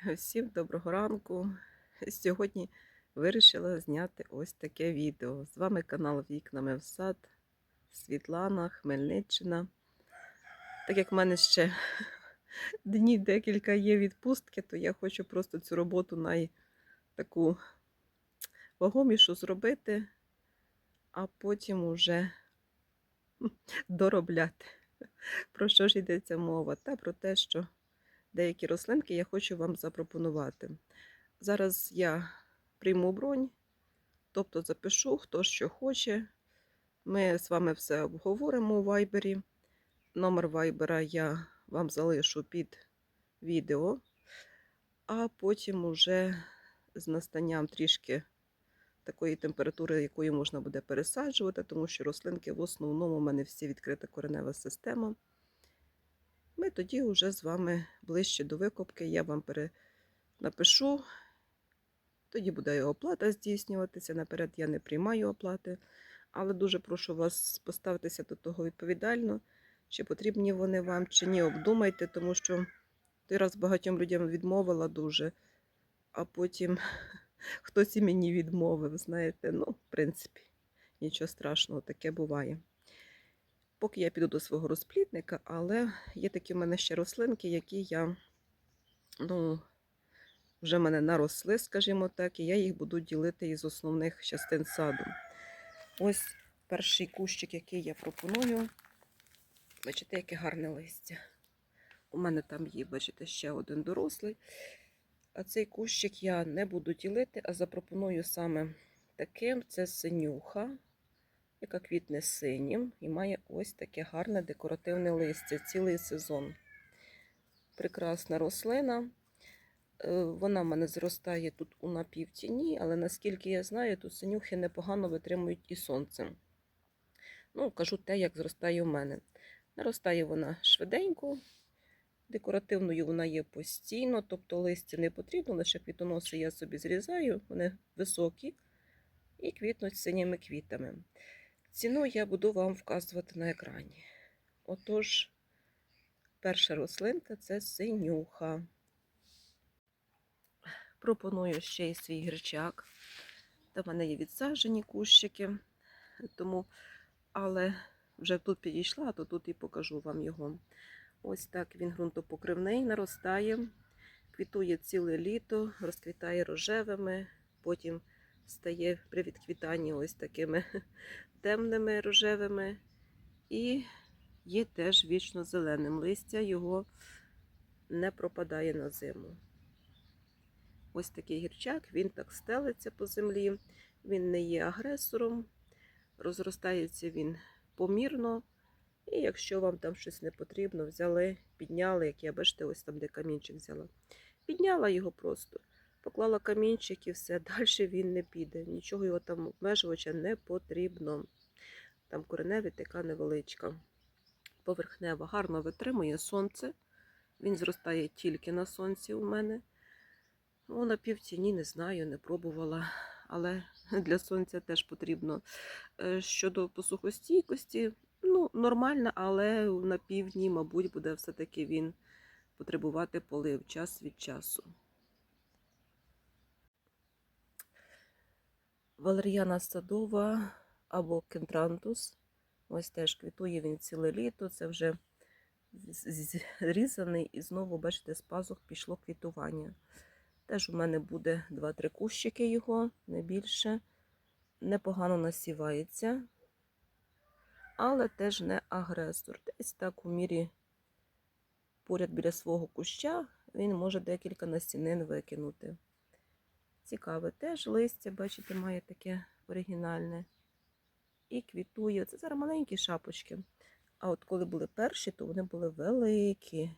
Всім доброго ранку. Сьогодні вирішила зняти ось таке відео. З вами канал Вікнами в сад, Світлана, Хмельниччина. Так як в мене ще дні декілька є відпустки, то я хочу просто цю роботу най таку вагомішу зробити, а потім уже доробляти. Про що ж йдеться мова? Та про те, що деякі рослинки я хочу вам запропонувати. Зараз я прийму бронь, тобто запишу, хто що хоче. Ми з вами все обговоримо у вайбері. Номер вайбера я вам залишу під відео, а потім уже з настанням трішки такої температури, якою можна буде пересаджувати, тому що рослинки в основному у мене всі відкрита коренева система. Ми тоді вже з вами ближче до викопки. Я вам напишу. Тоді буде оплата здійснюватися. Наперед я не приймаю оплати. Але дуже прошу вас поставитися до того відповідально, чи потрібні вони вам, чи ні, обдумайте, тому що той раз багатьом людям відмовила дуже, а потім хтось і мені відмовив, знаєте, ну, в принципі, нічого страшного, таке буває. Поки я піду до свого розплітника, але є такі в мене ще рослинки, які я, ну, вже в мене наросли, скажімо так, і я їх буду ділити із основних частин саду. Ось перший кущик, який я пропоную. Бачите, яке гарне листя. У мене там є, бачите, ще один дорослий. А цей кущик я не буду ділити, а запропоную саме таким: це синюха яка квітне синім і має ось таке гарне декоративне листя цілий сезон. Прекрасна рослина. Е, Вона в мене зростає тут у напівтіні, але наскільки я знаю, тут синюхи непогано витримують і сонцем. Ну, кажу те, як зростає у мене. Наростає вона швиденько, декоративною вона є постійно, тобто листя не потрібно, лише квітоноси я собі зрізаю, вони високі і квітнуть синіми квітами. Ціну я буду вам вказувати на екрані. Отож, перша рослинка це синюха. Пропоную ще й свій гірчак. Та в мене є відсаджені кущики, тому, але вже тут підійшла, то тут і покажу вам його. Ось так він ґрунтопокривний, наростає, квітує ціле літо, розквітає рожевими, потім стає при відквітанні ось такими темними рожевими. І є теж вічно зеленим. Листя його не пропадає на зиму. Ось такий гірчак, він так стелиться по землі, він не є агресором, розростається він помірно. І якщо вам там щось не потрібно, взяли, підняли, як я бачите, ось там, де камінчик взяла. Підняла його просто, поклала камінчик і все, далі він не піде. Нічого його там обмежувача не потрібно. Там кореневі така невеличка. Поверхнева гарно витримує сонце. Він зростає тільки на сонці у мене. Ну, на півтіні не знаю, не пробувала. Але для сонця теж потрібно. Е, Щодо посухостійкості, ну, нормально, але на півдні, мабуть, буде все-таки він потребувати полив час від часу. Валеріана садова або кентрантус. Ось теж квітує він ціле літо. Це вже зрізаний і знову, бачите, з пазух пішло квітування. Теж у мене буде 2-3 кущики його, не більше. Непогано насівається, але теж не агресор. Десь так у мірі поряд біля свого куща він може декілька насінин викинути. Цікаве теж листя, бачите, має таке оригінальне. І квітує. Це зараз маленькі шапочки. А от коли були перші, то вони були великі,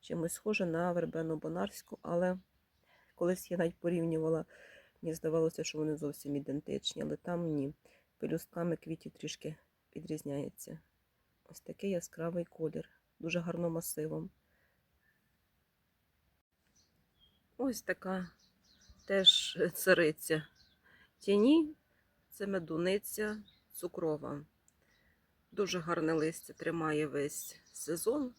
чимось схоже на вербену бонарську, але колись я навіть порівнювала, мені здавалося, що вони зовсім ідентичні, але там ні. Пелюстками квітів трішки відрізняється. Ось такий яскравий колір, дуже гарно масивом. Ось така теж цариця тіні, це медуниця цукрова. Дуже гарне листя тримає весь сезон,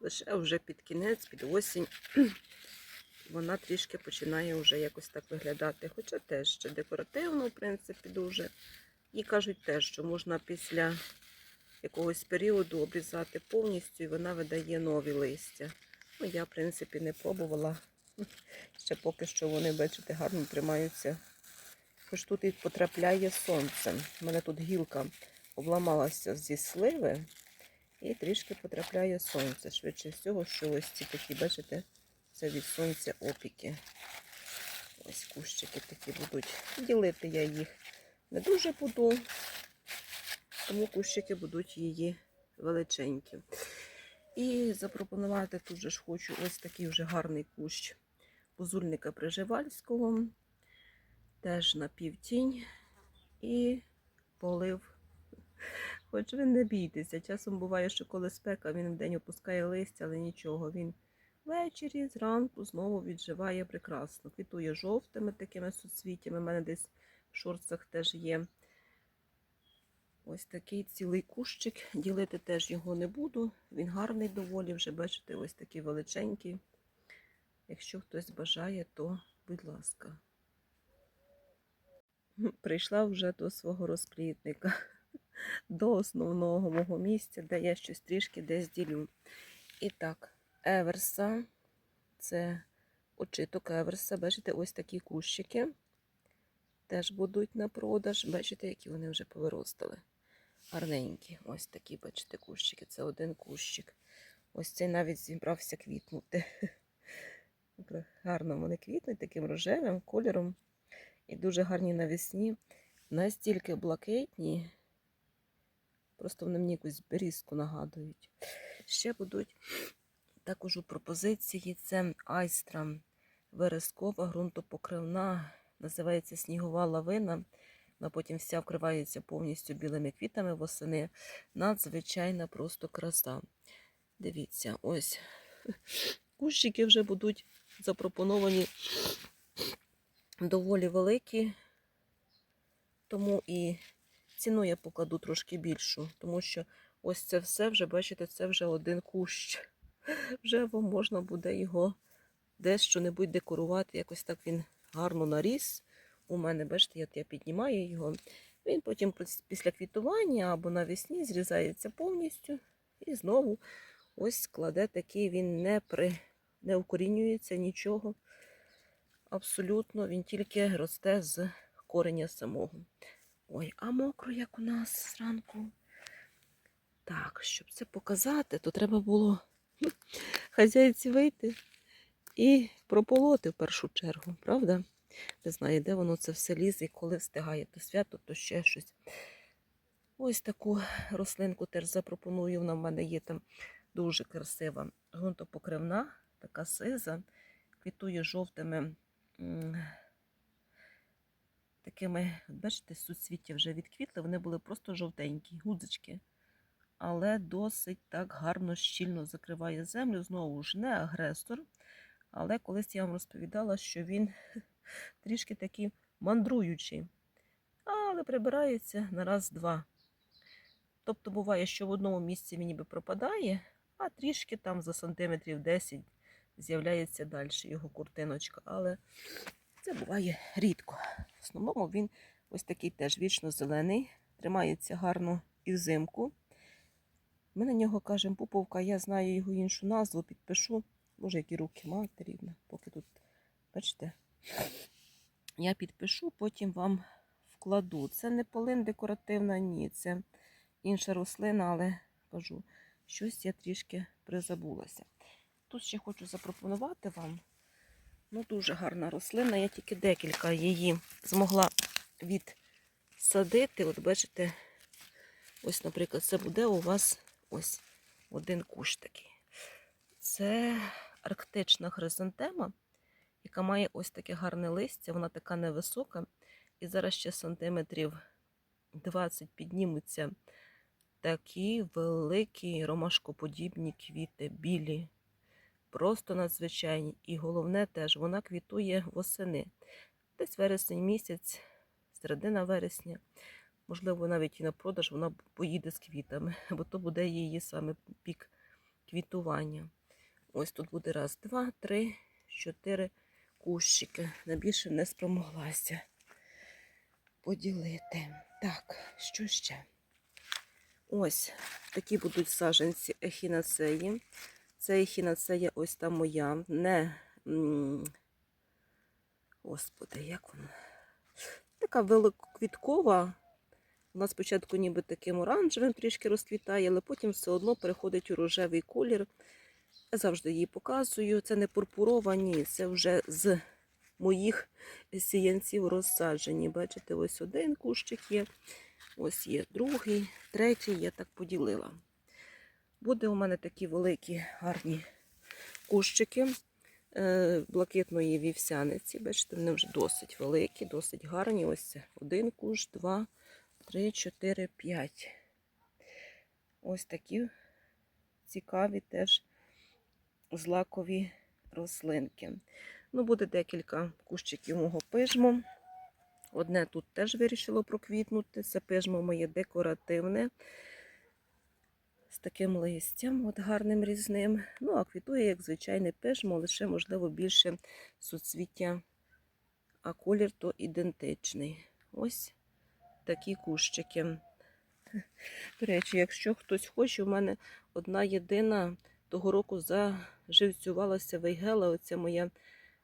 лише вже під кінець, під осінь вона трішки починає вже якось так виглядати. Хоча теж ще декоративно, в принципі, дуже. І кажуть теж, що можна після якогось періоду обрізати повністю, і вона видає нові листя. Ну, я, в принципі, не пробувала. Ще поки що вони, бачите, гарно тримаються. Хоч тут і потрапляє сонце. У мене тут гілка обламалася зі сливи і трішки потрапляє сонце. Швидше всього, що ось ці такі, бачите, це від сонця опіки. Ось кущики такі будуть. Ділити я їх не дуже буду, тому кущики будуть її величенькі. І запропонувати тут ж хочу ось такий вже гарний кущ бузульника Приживальського, теж на півтінь і полив. Хоч ви не бійтеся. Часом буває, що коли спека, він вдень опускає листя, але нічого. Він ввечері, зранку знову відживає прекрасно. Квітує жовтими такими суцвіттями. У мене десь в шорцах теж є. Ось такий цілий кущик. Ділити теж його не буду. Він гарний доволі, вже бачите, ось такий величенький. Якщо хтось бажає, то будь ласка. Прийшла вже до свого розплідника, до основного мого місця, де я щось трішки десь ділю. І так, еверса, це очиток еверса. Бачите, ось такі кущики. Теж будуть на продаж. Бачите, які вони вже повиростали. Гарненькі. Ось такі, бачите, кущики. Це один кущик. Ось цей навіть зібрався квітнути. Гарно вони квітнуть таким рожевим кольором. І дуже гарні навесні. Настільки блакитні. Просто вони мені якусь берізку нагадують. Ще будуть також у пропозиції це айстра верескова, ґрунтопокривна, називається снігова лавина. Вона потім вся вкривається повністю білими квітами восени. Надзвичайна просто краса. Дивіться, ось кущики вже будуть запропоновані доволі великі, тому і ціну я покладу трошки більшу, тому що ось це все вже, бачите, це вже один кущ. Вже можна буде його десь що-небудь декорувати. Якось так він гарно наріс. У мене, бачите, от я піднімаю його. Він потім після квітування або навесні зрізається повністю. І знову ось складе такий, він не при, не укорінюється нічого. Абсолютно, він тільки росте з кореня самого. Ой, а мокро, як у нас зранку. Так, щоб це показати, то треба було хазяйці вийти і прополоти в першу чергу, правда? Не знаю, де воно це все лізе і коли встигає то свято, то ще щось. Ось таку рослинку теж запропоную. Вона в мене є там дуже красива грунтопокривна, така сиза, квітує жовтими такими, бачите, суцвіття вже відквітли, вони були просто жовтенькі, гудзички. Але досить так гарно, щільно закриває землю. Знову ж не агресор. Але колись я вам розповідала, що він трішки такий мандруючий, але прибирається на раз-два. Тобто буває, що в одному місці він ніби пропадає, а трішки там за сантиметрів 10 з'являється далі його куртиночка. Але це буває рідко. В основному він ось такий теж вічно зелений, тримається гарно і взимку. Ми на нього кажемо пуповка, я знаю його іншу назву, підпишу. Може, які руки мати рівно, поки тут, бачите, я підпишу, потім вам вкладу. Це не полин декоративна, ні, це інша рослина, але кажу, щось я трішки призабулася. Тут ще хочу запропонувати вам ну, дуже гарна рослина. Я тільки декілька її змогла відсадити. От бачите, ось, наприклад, це буде у вас ось один кущ такий. Це арктична хризантема, яка має ось таке гарне листя, вона така невисока. І зараз ще сантиметрів 20 піднімуться такі великі ромашкоподібні квіти, білі, просто надзвичайні. І головне теж, вона квітує восени. Десь вересень місяць, середина вересня. Можливо, навіть і на продаж вона поїде з квітами, бо то буде її саме пік квітування. Ось тут буде раз, два, три, чотири кущики. На більше не спромоглася поділити. Так, що ще? Ось такі будуть саженці ехінацеї. Це ехінацея ось та моя. Не, господи, як вона? Така великоквіткова. Вона спочатку ніби таким оранжевим трішки розквітає, але потім все одно переходить у рожевий колір. Я завжди її показую. Це не пурпурова, ні, це вже з моїх сіянців розсаджені. Бачите, ось один кущик є, ось є другий, третій, я так поділила. Буде у мене такі великі гарні кущики е, блакитної вівсяниці. Бачите, вони вже досить великі, досить гарні. Ось це один кущ, два, три, чотири, п'ять. Ось такі цікаві теж злакові рослинки. Ну, буде декілька кущиків мого пижму. Одне тут теж вирішило проквітнути. Це пижмо моє декоративне. З таким листям, от гарним різним. Ну, а квітує, як звичайне пижмо, лише, можливо, більше суцвіття, а колір то ідентичний. Ось такі кущики. До речі, якщо хтось хоче, у мене одна єдина того року заживцювалася вейгела, оця моя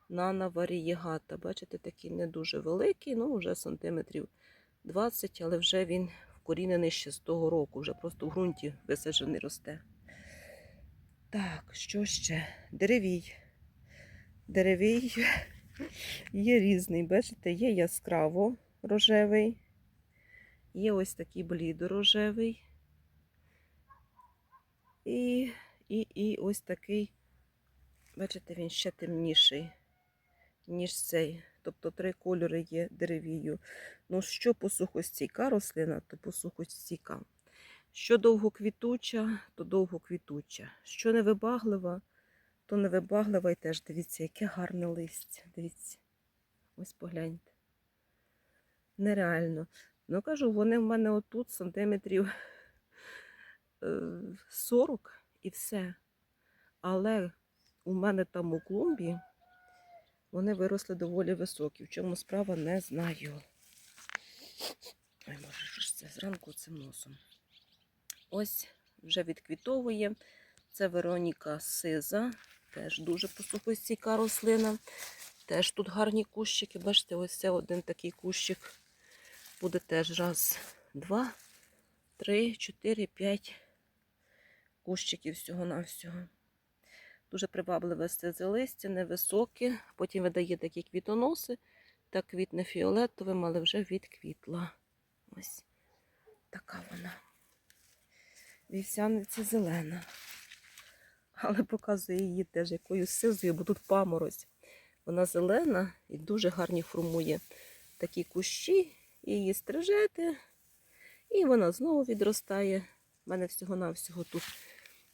нана варієгата. Бачите, такий не дуже великий, ну вже сантиметрів 20, але вже він вкорінений ще з того року, вже просто в ґрунті висаджений росте. Так, що ще? Деревій. Деревій є різний, бачите, є яскраво рожевий, є ось такий блідорожевий. І, і, і ось такий, бачите, він ще темніший, ніж цей. Тобто три кольори є деревію. Ну, що посухостійка рослина, то посухостійка. Що довгоквітуча, то довгоквітуча. Що невибаглива, то невибаглива. І теж дивіться, яке гарне листя. Дивіться. Ось погляньте. Нереально. Ну, кажу, вони в мене отут сантиметрів е, 40 і все. Але у мене там у клумбі вони виросли доволі високі. В чому справа не знаю. Ой, може, що ж це зранку цим носом. Ось вже відквітовує. Це Вероніка Сиза. Теж дуже посухостійка рослина. Теж тут гарні кущики. Бачите, ось це один такий кущик. Буде теж раз, два, три, чотири, п'ять кущиків всього-навсього. Дуже привабливе це листя, невисоке. Потім видає такі квітоноси. Так квітне фіолетовим, але вже відквітла. Ось така вона. Вівсяниця зелена. Але показує її теж якоюсь сизою, бо тут паморозь. Вона зелена і дуже гарні формує такі кущі, її стрижете, і вона знову відростає. У мене всього-навсього тут,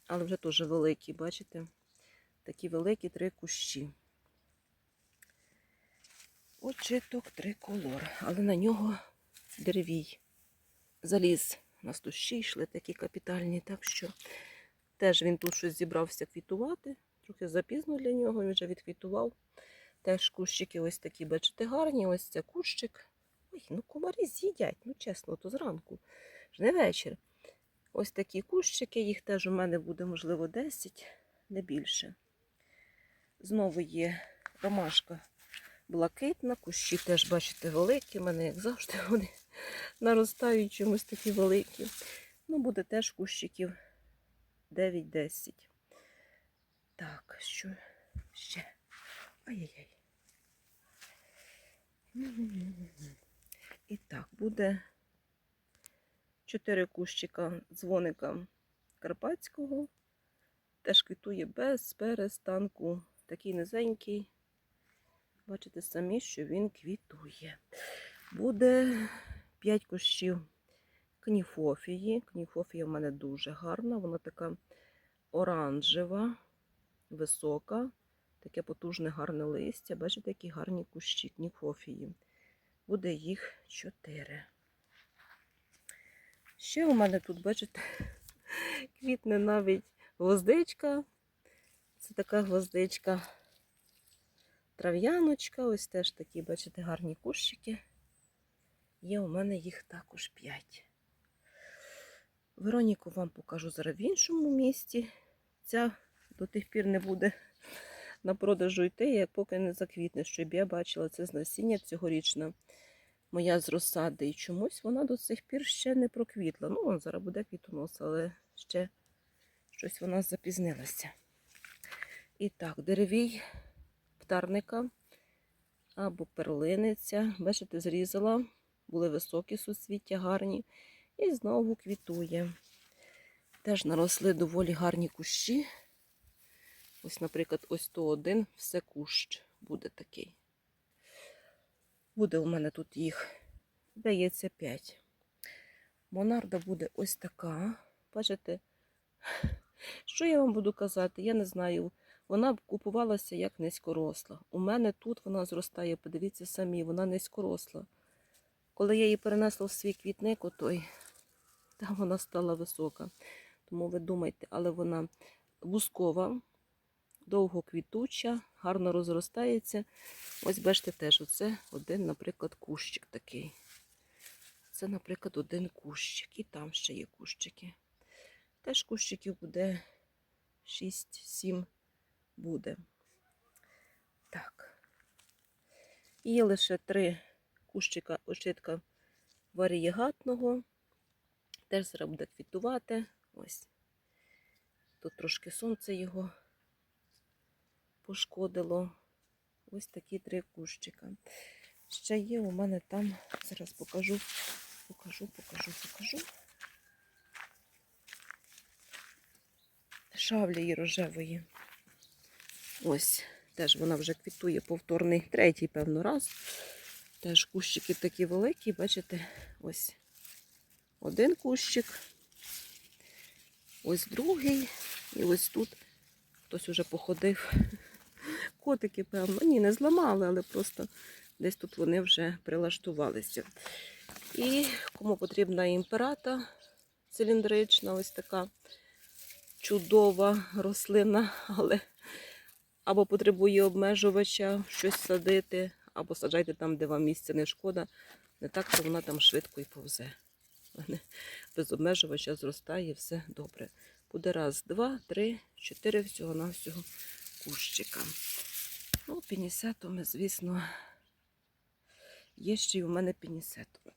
але вже теж великі, бачите? Такі великі три кущі. Очиток триколор, але на нього деревій. Заліз. У нас тут йшли такі капітальні, так що теж він тут щось зібрався квітувати. Трохи запізно для нього, він вже відквітував. Теж кущики ось такі, бачите, гарні. Ось це кущик. Ой, ну комарі з'їдять, ну чесно, то зранку. Ж не вечір. Ось такі кущики, їх теж у мене буде, можливо, 10, не більше. Знову є ромашка блакитна, кущі теж, бачите, великі. У мене, як завжди, вони наростають чомусь такі великі. Ну, буде теж кущиків 9-10. Так, що ще? Ай-яй-яй. І так, буде 4 кущика дзвоника карпатського. Теж квітує без перестанку. Такий низенький. Бачите самі, що він квітує. Буде 5 кущів кніфофії. Кніфофія в мене дуже гарна. Вона така оранжева, висока, таке потужне гарне листя. Бачите, які гарні кущі кніфофії. Буде їх 4. Ще у мене тут, бачите, квітне навіть гвоздичка. Це така гвоздичка Трав'яночка, ось теж такі, бачите, гарні кущики. Є у мене їх також 5. Вероніку вам покажу зараз в іншому місці. Ця до тих пір не буде на продажу йти, як поки не заквітне, щоб я бачила це з насіння цьогорічна моя з розсади. І чомусь вона до цих пір ще не проквітла. Ну, зараз буде квітонос, але ще щось вона запізнилася. І так, деревій птарника або перлиниця. Бачите, зрізала, були високі суцвіття, гарні. І знову квітує. Теж наросли доволі гарні кущі. Ось, наприклад, ось то один, все кущ буде такий. Буде у мене тут їх, здається, 5. Монарда буде ось така. Бачите, що я вам буду казати? Я не знаю. Вона купувалася як низькоросла. У мене тут вона зростає, подивіться самі, вона низькоросла. Коли я її перенесла в свій квітник, отой, там вона стала висока. Тому ви думайте, але вона бускова, довго квітуча, гарно розростається. Ось бачите теж, оце один, наприклад, кущик такий. Це, наприклад, один кущик. І там ще є кущики. Теж кущиків буде 6-7 буде. Так. Є лише три кущика ошитка варієгатного. Теж зараз буде квітувати. Ось. Тут трошки сонце його пошкодило. Ось такі три кущика. Ще є у мене там, зараз покажу, покажу, покажу, покажу. Шавлії рожевої. Ось, теж вона вже квітує повторний, третій, певно, раз. Теж кущики такі великі, бачите, ось один кущик, ось другий, і ось тут хтось уже походив. Котики, певно, ні, не зламали, але просто десь тут вони вже прилаштувалися. І кому потрібна імперата циліндрична, ось така чудова рослина, але або потребує обмежувача щось садити, або саджайте там, де вам місця не шкода. Не так, то вона там швидко і повзе. Без обмежувача зростає, все добре. Буде раз, два, три, чотири всього на всього кущика. Ну, пінісетами, звісно, є ще й у мене пінісетом.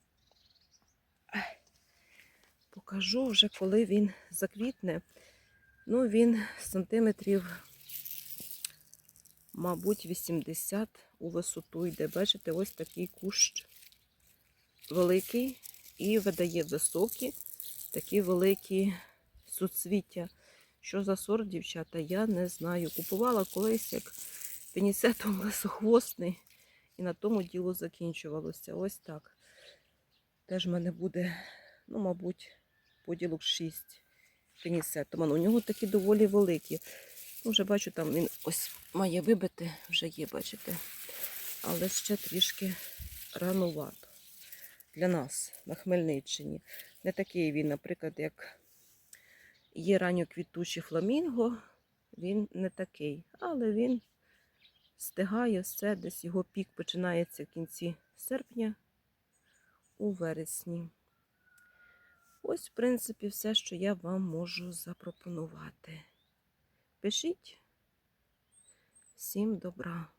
Покажу вже, коли він заквітне. Ну, він сантиметрів, мабуть, 80 у висоту йде. Бачите, ось такий кущ великий і видає високі, такі великі суцвіття. Що за сорт, дівчата, я не знаю. Купувала колись як пенісетом лисохвостний, і на тому діло закінчувалося. Ось так. Теж в мене буде, ну, мабуть, поділок 6 пенісетом. У нього такі доволі великі. Ну, вже бачу, там він ось має вибити, вже є, бачите. Але ще трішки ранувато для нас на Хмельниччині. Не такий він, наприклад, як є ранньоквітучий фламінго, він не такий, але він стигає все, десь його пік починається в кінці серпня, у вересні. Ось, в принципі, все, що я вам можу запропонувати. Пишіть. Всім добра!